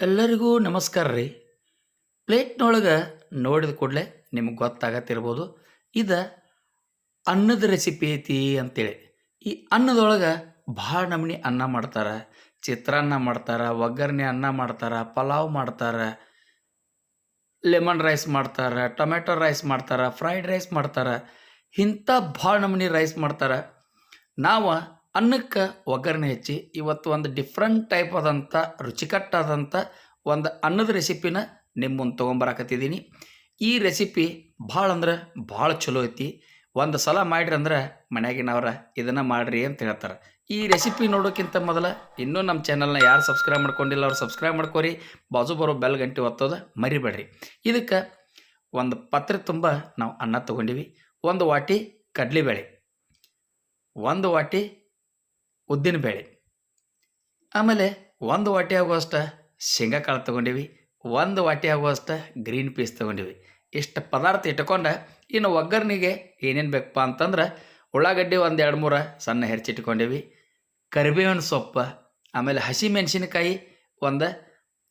ಎಲ್ಲರಿಗೂ ನಮಸ್ಕಾರ ರೀ. ಪ್ಲೇಟ್ನೊಳಗೆ ನೋಡಿದ ಕೂಡಲೇ ನಿಮಗೆ ಗೊತ್ತಾಗತ್ತಿರ್ಬೋದು. ಇದು ಅನ್ನದ ರೆಸಿಪಿ ಐತಿ ಅಂತೇಳಿ. ಈ ಅನ್ನದೊಳಗೆ ಭಾಳ ನಮೂನಿ ಅನ್ನ ಮಾಡ್ತಾರೆ. ಚಿತ್ರಾನ್ನ ಮಾಡ್ತಾರೆ, ಒಗ್ಗರಣೆ ಅನ್ನ ಮಾಡ್ತಾರೆ, ಪಲಾವ್ ಮಾಡ್ತಾರೆ, ಲೆಮನ್ ರೈಸ್ ಮಾಡ್ತಾರೆ ಟೊಮೆಟೊ ರೈಸ್ ಮಾಡ್ತಾರೆ, ಫ್ರೈಡ್ ರೈಸ್ ಮಾಡ್ತಾರೆ. ಇಂಥ ಭಾಳ ನಮೂನಿ ರೈಸ್ ಮಾಡ್ತಾರೆ. ನಾವು ಅನ್ನಕ್ಕೆ ಒಗ್ಗರಣೆ ಹೆಚ್ಚಿ, ಇವತ್ತು ಒಂದು ಡಿಫ್ರೆಂಟ್ ಟೈಪ್ ಆದಂಥ ರುಚಿಕಟ್ಟಾದಂಥ ಒಂದು ಅನ್ನದ ರೆಸಿಪಿನ ನಿಮ್ಮ ಮುಂದೆ ತೊಗೊಂಬರಾಕತ್ತಿದ್ದೀನಿ ಈ ರೆಸಿಪಿ ಭಾಳ ಅಂದ್ರೆ ಭಾಳ ಚಲೋ ಐತಿ. ಒಂದು ಸಲ ಮಾಡ್ರಿ ಅಂದ್ರೆ ಮನೆಯಾಗಿನವ್ರ ಇದನ್ನು ಮಾಡ್ರಿ ಅಂತ ಹೇಳ್ತಾರೆ. ಈ ರೆಸಿಪಿ ನೋಡೋಕ್ಕಿಂತ ಮೊದಲು ಇನ್ನೂ ನಮ್ಮ ಚಾನಲ್ನ ಯಾರು ಸಬ್ಸ್ಕ್ರೈಬ್ ಮಾಡ್ಕೊಂಡಿಲ್ಲ ಅವ್ರು ಸಬ್ಸ್ಕ್ರೈಬ್ ಮಾಡ್ಕೊರಿ. ಬಾಜು ಬರೋ ಬೆಲ್ ಗಂಟೆ ಒತ್ತೋದು ಮರಿಬೇಡ್ರಿ. ಇದಕ್ಕೆ ಒಂದು ಪತ್ರೆ ತುಂಬ ನಾವು ಅನ್ನ ತೊಗೊಂಡಿವಿ, ಒಂದು ವಾಟಿ ಕಡಲೆಬೇಳೆ ಒಂದು ವಾಟಿ ಉದ್ದಿನಬೇಳೆ ಆಮೇಲೆ? ಒಂದು ವಾಟಿ ಆಗುವಷ್ಟ ಶೇಂಗಾ ಕಾಳು ತೊಗೊಂಡಿವಿ ಒಂದು ವಾಟಿ ಆಗುವಷ್ಟ ಗ್ರೀನ್ ಪೀಸ್ ತೊಗೊಂಡಿವಿ. ಇಷ್ಟು ಪದಾರ್ಥ ಇಟ್ಕೊಂಡು ಇನ್ನು ಒಗ್ಗರಣೆಗೆ ಏನೇನು ಬೇಕಪ್ಪ ಅಂತಂದ್ರೆ ಉಳ್ಳಾಗಡ್ಡಿ ಒಂದು ಎರಡು ಮೂರು ಸಣ್ಣ ಹೆಚ್ಚಿಟ್ಕೊಂಡೀವಿ ಕರಿಬೇವಿನ ಸೊಪ್ಪು ಆಮೇಲೆ ಹಸಿ ಮೆಣಸಿನಕಾಯಿ ಒಂದು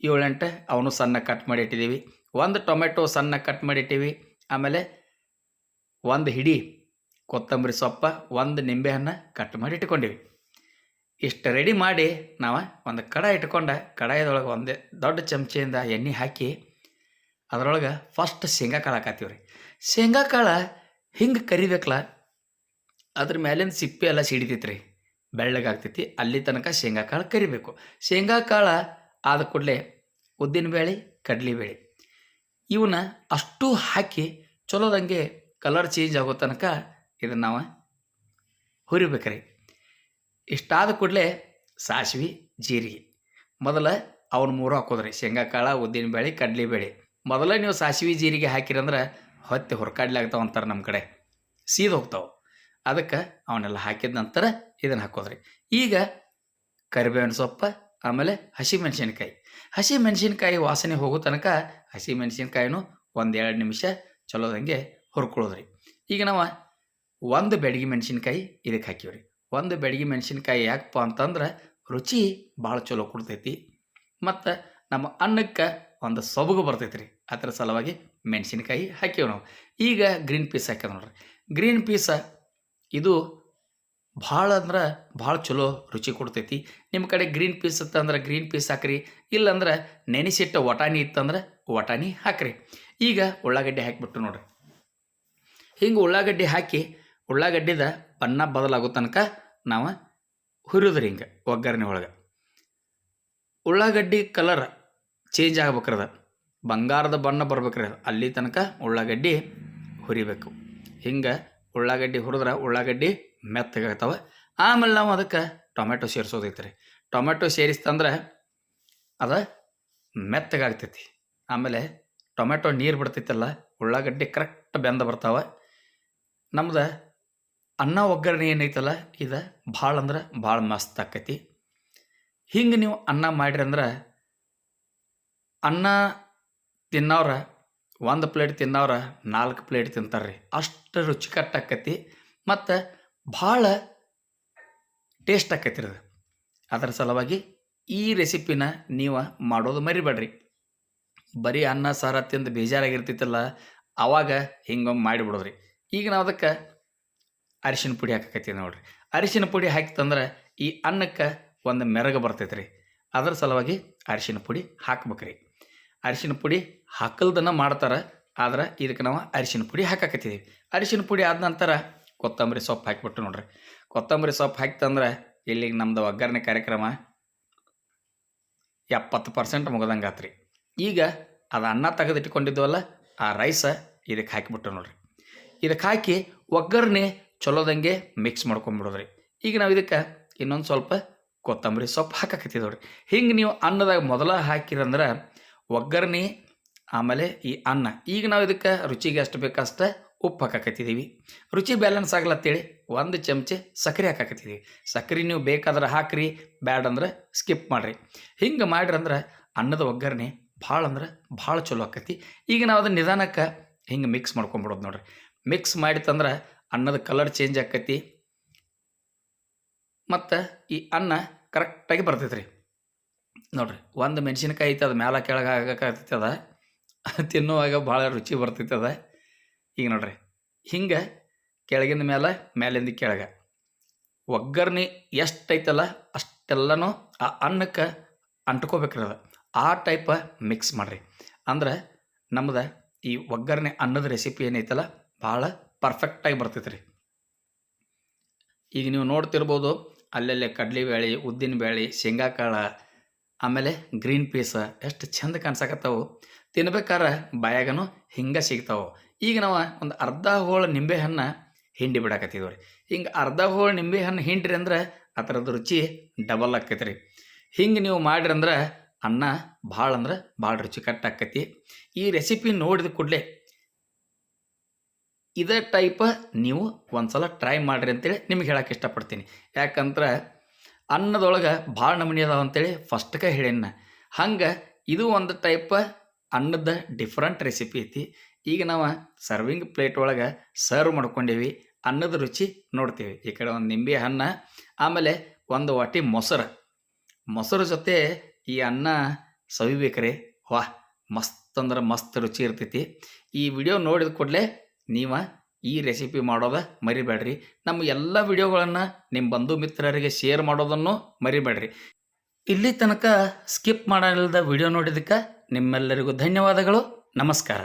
ಏಳೆಂಟು ಅವನು ಸಣ್ಣ ಕಟ್ ಮಾಡಿ ಇಟ್ಟಿದ್ದೀವಿ ಒಂದು ಟೊಮೆಟೊ ಸಣ್ಣ ಕಟ್ ಮಾಡಿ ಇಟ್ಟಿವಿ ಆಮೇಲೆ ಒಂದು ಹಿಡಿ ಕೊತ್ತಂಬರಿ ಸೊಪ್ಪು ಒಂದು ನಿಂಬೆಹಣ್ಣು ಕಟ್ ಮಾಡಿ ಇಟ್ಕೊಂಡಿವಿ. ಇಷ್ಟು ರೆಡಿ ಮಾಡಿ ನಾವು ಒಂದು ಕಡಾಯಿ ಇಟ್ಕೊಂಡು ಕಡಾಯದೊಳಗೆ ಒಂದೇ ದೊಡ್ಡ ಚಮಚೆಯಿಂದ ಎಣ್ಣೆ ಹಾಕಿ ಅದರೊಳಗೆ ಫಸ್ಟ್ ಶೇಂಗಾ ಕಾಳು ಹಾಕತ್ತೀವಿ ರೀ ಶೇಂಗಾ ಕಾಳು ಹಿಂಗೆ ಕರಿಬೇಕಲ್ಲ ಅದ್ರ ಮೇಲಿನ ಸಿಪ್ಪೆ ಎಲ್ಲ ಸಿಡಿತೈತಿ ರೀ ಬೆಳ್ಳಗಾಗ್ತೈತಿ ಅಲ್ಲಿ ತನಕ ಶೇಂಗಾ ಕಾಳು ಕರಿಬೇಕು. ಶೇಂಗಾ ಕಾಳು ಆದ ಕೂಡಲೇ ಉದ್ದಿನಬೇಳೆ ಕಡಲೆಬೇಳೆ ಇವನ್ನ ಅಷ್ಟು ಹಾಕಿ ಚಲೋದಂಗೆ ಕಲರ್ ಚೇಂಜ್ ಆಗೋ ತನಕ ಇದನ್ನು ನಾವು ಹುರಿಬೇಕ್ರಿ. ಇಷ್ಟಾದ ಕೂಡಲೇ ಸಾಸಿವೆ, ಜೀರಿಗೆ. ಮೊದಲು ಅವ್ನ ಮೂರು ಹಾಕೋದ್ರಿ. ಶೇಂಗಾ, ಕಾಳು ಉದ್ದಿನಬೇಳೆ ಕಡಲೆಬೇಳೆ ಮೊದಲ ನೀವು ಸಾಸಿವೆ, ಜೀರಿಗೆ ಹಾಕಿರಂದ್ರೆ ಹೊತ್ತೆ ಹೊರಕಾಡ್ಲಾಗ್ತಾವ ಅಂತಾರೆ ನಮ್ಮ ಕಡೆ. ಸೀದ ಹೋಗ್ತಾವೆ. ಅದಕ್ಕೆ ಅವನ್ನೆಲ್ಲ ಹಾಕಿದ ನಂತರ ಇದನ್ನು ಹಾಕೋದ್ರಿ. ಈಗ ಕರಿಬೇವಿನ ಸೊಪ್ಪು, ಆಮೇಲೆ ಹಸಿ ಮೆಣಸಿನ್ಕಾಯಿ ಹಸಿ ಮೆಣಸಿನ್ಕಾಯಿ ವಾಸನೆ ಹೋಗೋ ತನಕ ಹಸಿ ಮೆಣಸಿನ್ಕಾಯಿನೂ ಒಂದು ಎರಡು ನಿಮಿಷ ಚಲೋದಂಗೆ ಹುರ್ಕೊಳ್ಳೋದ್ರಿ ಈಗ ನಾವು ಒಂದು ಬೆಡಗಿ ಮೆಣಸಿನ್ಕಾಯಿ ಇದಕ್ಕೆ ಹಾಕಿವ್ರಿ. ಒಂದು ಬೆಡಗಿ ಮೆಣಸಿನ್ಕಾಯಿ ಯಾಕಪ್ಪ ಅಂತಂದ್ರೆ ರುಚಿ ಭಾಳ ಚಲೋ ಕೊಡ್ತೈತಿ. ಮತ್ತು ನಮ್ಮ ಅನ್ನಕ್ಕೆ ಒಂದು ಸೊಬಗು ಬರ್ತೈತಿ ರೀ ಅದರ ಸಲುವಾಗಿ ಮೆಣಸಿನ್ಕಾಯಿ ಹಾಕಿವಿ ನಾವು. ಈಗ ಗ್ರೀನ್ ಪೀಸ್ ಹಾಕ್ಯದ ನೋಡ್ರಿ. ಗ್ರೀನ್ ಪೀಸ ಇದು ಭಾಳ ಅಂದ್ರೆ ಭಾಳ ಚಲೋ ರುಚಿ ಕೊಡ್ತೈತಿ. ನಿಮ್ಮ ಕಡೆ ಗ್ರೀನ್ ಪೀಸ್ ಇತ್ತಂದ್ರೆ ಗ್ರೀನ್ ಪೀಸ್ ಹಾಕ್ರಿ, ಇಲ್ಲಂದ್ರೆ ನೆನೆಸಿಟ್ಟ ವಟಾಣಿ ಇತ್ತಂದ್ರೆ ವಟಾಣಿ ಹಾಕ್ರಿ. ಈಗ ಉಳ್ಳಾಗಡ್ಡಿ ಹಾಕಿಬಿಟ್ಟು ನೋಡ್ರಿ. ಹಿಂಗೆ ಉಳ್ಳಾಗಡ್ಡಿ ಹಾಕಿ ಉಳ್ಳಾಗಡ್ಡಿದ ಬಣ್ಣ ಬದಲಾಗೋ ತನಕ ನಾವು ಹುರಿದ್ರಿ ಹಿಂಗೆ ಒಗ್ಗರಣೆ ಒಳಗೆ. ಉಳ್ಳಾಗಡ್ಡಿ ಕಲರ್ ಚೇಂಜ್ ಆಗ್ಬೇಕ್ರದ. ಬಂಗಾರದ ಬಣ್ಣ ಬರ್ಬೇಕ್ರಿ ಅಲ್ಲಿ ತನಕ ಉಳ್ಳಾಗಡ್ಡಿ ಹುರಿಬೇಕು. ಹಿಂಗೆ ಉಳ್ಳಾಗಡ್ಡಿ ಹುರಿದ್ರೆ ಉಳ್ಳಾಗಡ್ಡಿ ಮೆತ್ತಗಾಗ್ತವೆ. ಆಮೇಲೆ ನಾವು ಅದಕ್ಕೆ ಟೊಮೆಟೊ ಸೇರಿಸೋದೈತೆ ರೀ ಟೊಮೆಟೊ ಸೇರಿಸ್ತಂದ್ರೆ ಅದು ಮೆತ್ತಗಾಗ್ತೈತಿ. ಆಮೇಲೆ ಟೊಮೆಟೊ ನೀರು ಬಿಡ್ತೈತಲ್ಲ, ಉಳ್ಳಾಗಡ್ಡಿ ಕರೆಕ್ಟ್ ಬೆಂದ ಬರ್ತಾವೆ. ನಮ್ದು ಅನ್ನ ಒಗ್ಗರಣೆ ಏನೈತಲ್ಲ, ಇದು ಭಾಳ ಅಂದ್ರೆ ಭಾಳ ಮಸ್ತ್ ಆಕೈತಿ. ಹಿಂಗೆ ನೀವು ಅನ್ನ ಮಾಡಿರಿ ಅಂದ್ರೆ, ಅನ್ನ ತಿನ್ನೋರ ಒಂದು ಪ್ಲೇಟ್ ತಿನ್ನೋರ ನಾಲ್ಕು ಪ್ಲೇಟ್ ತಿಂತಾರೆ ರೀ ಅಷ್ಟು ರುಚಿಕಟ್ಟಾಕತಿ ಮತ್ತು ಭಾಳ ಟೇಸ್ಟ್ ಆಕೈತಿ ಅದು. ಅದರ ಸಲುವಾಗಿ ಈ ರೆಸಿಪಿನ ನೀವು ಮಾಡೋದು ಮರಿಬೇಡ್ರಿ. ಬರೀ ಅನ್ನ, ಸಾರ ತಿಂದು ಬೇಜಾರಾಗಿರ್ತಿತ್ತಲ್ಲ ಆವಾಗ ಹಿಂಗೊಮ್ಮೆ ಮಾಡಿಬಿಡೋದ್ರಿ. ಈಗ ನಾವು ಅದಕ್ಕೆ ಅರಿಶಿನ ಪುಡಿ ಹಾಕಕತ್ತೀವಿ ನೋಡ್ರಿ. ಅರಿಶಿನ ಪುಡಿ ಹಾಕಿತಂದ್ರೆ ಈ ಅನ್ನಕ್ಕೆ ಒಂದು ಮೆರಗ ಬರ್ತೈತೆ ರೀ ಅದರ ಸಲುವಾಗಿ ಅರಿಶಿನ ಪುಡಿ ಹಾಕ್ಬೇಕ್ರಿ. ಅರಿಶಿನ ಪುಡಿ ಹಾಕಲ್ದನ್ನ ಮಾಡ್ತಾರೆ, ಆದ್ರೆ ಇದಕ್ಕೆ ನಾವು ಅರಿಶಿನ ಪುಡಿ ಹಾಕಕತ್ತಿದ್ದೀವಿ ಅರಿಶಿನ ಪುಡಿ ಆದ ನಂತರ ಕೊತ್ತಂಬರಿ ಸೊಪ್ಪು ಹಾಕಿಬಿಟ್ಟು ನೋಡ್ರಿ. ಕೊತ್ತಂಬರಿ ಸೊಪ್ಪು ಹಾಕ್ತಂದ್ರೆ ಇಲ್ಲಿಗೆ ನಮ್ಮದು ಒಗ್ಗರಣೆ ಕಾರ್ಯಕ್ರಮ ಎಪ್ಪತ್ತು ಪರ್ಸೆಂಟ್ ಮುಗ್ದಂಗೆ ಈಗ ಅದು ಅನ್ನ ತೆಗೆದಿಟ್ಕೊಂಡಿದ್ವಲ್ಲ, ಆ ರೈಸ ಇದಕ್ಕೆ ಹಾಕಿಬಿಟ್ಟು ನೋಡ್ರಿ. ಇದಕ್ಕೆ ಹಾಕಿ ಒಗ್ಗರಣೆ ಚಲೋದಂಗೆ ಮಿಕ್ಸ್ ಮಾಡ್ಕೊಂಬಿಡೋದ್ರಿ. ಈಗ ನಾವು ಇದಕ್ಕೆ ಇನ್ನೊಂದು ಸ್ವಲ್ಪ ಕೊತ್ತಂಬರಿ ಸೊಪ್ಪು ಹಾಕಕತ್ತಿದ್ದೇವೆ ಹಿಂಗೆ ನೀವು ಅನ್ನದಾಗ ಮೊದಲ ಹಾಕಿರಂದ್ರೆ ಒಗ್ಗರಣೆ, ಆಮೇಲೆ ಈ ಅನ್ನ. ಈಗ ನಾವು ಇದಕ್ಕೆ ರುಚಿಗೆ ಎಷ್ಟು ಬೇಕಷ್ಟ ಉಪ್ಪು ಹಾಕಾಕತ್ತಿದ್ದೀವಿ ರುಚಿ ಬ್ಯಾಲೆನ್ಸ್ ಆಗ್ಲತ್ತೇಳಿ, ಒಂದು ಚಮಚೆ ಸಕ್ಕರೆ ಹಾಕಾಕತ್ತಿದ್ದೀವಿ ಸಕ್ಕರೆ ನೀವು ಬೇಕಾದ್ರೆ ಹಾಕ್ರಿ, ಬ್ಯಾಡ್ ಅಂದ್ರೆ ಸ್ಕಿಪ್ ಮಾಡಿರಿ. ಹಿಂಗೆ ಮಾಡ್ರಂದ್ರೆ ಅನ್ನದ ಒಗ್ಗರಣೆ ಭಾಳ ಅಂದ್ರೆ ಭಾಳ ಚಲೋ ಆಕತಿ ಈಗ ನಾವು ಅದನ್ನ ನಿಧಾನಕ್ಕೆ ಹಿಂಗೆ ಮಿಕ್ಸ್ ಮಾಡ್ಕೊಂಬಿಡೋದು ನೋಡ್ರಿ. ಮಿಕ್ಸ್ ಮಾಡಿತಂದ್ರೆ ಅನ್ನದ ಕಲರ್ ಚೇಂಜ್ ಆಕತಿ. ಮತ್ತು ಈ ಅನ್ನ ಕರೆಕ್ಟಾಗಿ ಬರ್ತೈತೆ ರೀ ನೋಡ್ರಿ, ಒಂದು ಮೆಣಸಿನ್ಕಾಯಿ ಐತೆ, ಅದು ಮೇಲೆ ಕೆಳಗೆ ಆಗಕತ್ತದ ತಿನ್ನುವಾಗ ಭಾಳ ರುಚಿ ಬರ್ತೈತದ ಈಗ ನೋಡ್ರಿ, ಹಿಂಗೆ ಕೆಳಗಿಂದ ಮೇಲೆ ಮೇಲಿಂದ ಕೆಳಗೆ. ಒಗ್ಗರ್ಣಿ ಎಷ್ಟು ಐತಲ್ಲ, ಅಷ್ಟೆಲ್ಲನೂ ಆ ಅನ್ನಕ್ಕೆ ಅಂಟ್ಕೋಬೇಕ್ರಿ ಅದು. ಆ ಟೈಪ ಮಿಕ್ಸ್ ಮಾಡಿರಿ. ಅಂದ್ರೆ ನಮ್ದು ಈ ಒಗ್ಗರಣೆ ಅನ್ನದ ರೆಸಿಪಿ ಏನೈತಲ್ಲ, ಭಾಳ ಪರ್ಫೆಕ್ಟಾಗಿ ಬರ್ತೈತೆ ರೀ. ಈಗ ನೀವು ನೋಡ್ತಿರ್ಬೋದು, ಅಲ್ಲಲ್ಲೇ ಕಡಲೆಬೇಳೆ, ಉದ್ದಿನಬೇಳೆ, ಶೇಂಗಾಕಾಳು, ಆಮೇಲೆ ಗ್ರೀನ್ ಪೀಸ್ ಎಷ್ಟು ಚಂದ ಕಾಣ್ಸಕತ್ತಾವು. ತಿನ್ಬೇಕಾರೆ ಬಾಯಾಗನು ಹಿಂಗೆ ಸಿಗ್ತಾವೆ. ಈಗ ನಾವು ಒಂದು ಅರ್ಧ ಹೋಳು ನಿಂಬೆಹಣ್ಣು ಹಿಂಡಿ ಬಿಡಾಕತ್ತಿದ್ವಿ ರೀ. ಹಿಂಗೆ ಅರ್ಧ ಹೋಳು ನಿಂಬೆಹಣ್ಣು ಹಿಂಡ್ರಿ ಅಂದ್ರೆ ಅದರದ್ದು ರುಚಿ ಡಬಲ್ ಆಕೈತೆ ರೀ. ಹಿಂಗೆ ನೀವು ಮಾಡಿರಿ ಅಂದ್ರೆ ಅನ್ನ ಭಾಳ ಅಂದ್ರೆ ಭಾಳ ರುಚಿ ಆಕೈತಿ ಈ ರೆಸಿಪಿ ನೋಡಿದ ಕೂಡಲೇ ಇದೇ ಟೈಪ ನೀವು ಒಂದ್ಸಲ ಟ್ರೈ ಮಾಡಿರಿ ಅಂತೇಳಿ ನಿಮ್ಗೆ ಹೇಳಕ್ಕೆ ಇಷ್ಟಪಡ್ತೀನಿ. ಯಾಕಂದ್ರೆ ಅನ್ನದೊಳಗೆ ಭಾಳ ನಮೂನಿ ಅದಾವ ಅಂತೇಳಿ ಫಸ್ಟ್ಗೆ ಹೇಳಿನ ಹಂಗೆ ಇದು ಒಂದು ಟೈಪ್ ಅನ್ನದ ಡಿಫ್ರೆಂಟ್ ರೆಸಿಪಿ ಐತಿ. ಈಗ ನಾವು ಸರ್ವಿಂಗ್ ಪ್ಲೇಟ್ ಒಳಗೆ ಸರ್ವ್ ಮಾಡ್ಕೊಂಡೀವಿ, ಅನ್ನದ ರುಚಿ ನೋಡ್ತೀವಿ. ಈ ಕಡೆ ಒಂದು ನಿಂಬೆ ಅನ್ನ ಆಮೇಲೆ ಒಂದು ವಾಟಿ ಮೊಸರು. ಮೊಸರು ಜೊತೆ ಈ ಅನ್ನ ಸವಿಬೇಕ್ರಿ. ವಾಹ್, ಮಸ್ತ್ ಅಂದ್ರೆ ಮಸ್ತ್ ರುಚಿ ಇರ್ತೈತಿ. ಈ ವಿಡಿಯೋ ನೋಡಿದ ಕೂಡಲೇ ನೀವು ಈ ರೆಸಿಪಿ ಮಾಡೋದ ಮರಿಬೇಡ್ರಿ. ನಮ್ಮ ಎಲ್ಲ ವಿಡಿಯೋಗಳನ್ನು ನಿಮ್ಮ ಬಂಧು ಮಿತ್ರರಿಗೆ ಶೇರ್ ಮಾಡೋದನ್ನು ಮರಿಬೇಡ್ರಿ. ಇಲ್ಲಿ ತನಕ ಸ್ಕಿಪ್ ಮಾಡಲಿಲ್ಲದ ವಿಡಿಯೋ ನೋಡಿದ್ದಕ್ಕೆ ನಿಮ್ಮೆಲ್ಲರಿಗೂ ಧನ್ಯವಾದಗಳು. ನಮಸ್ಕಾರ.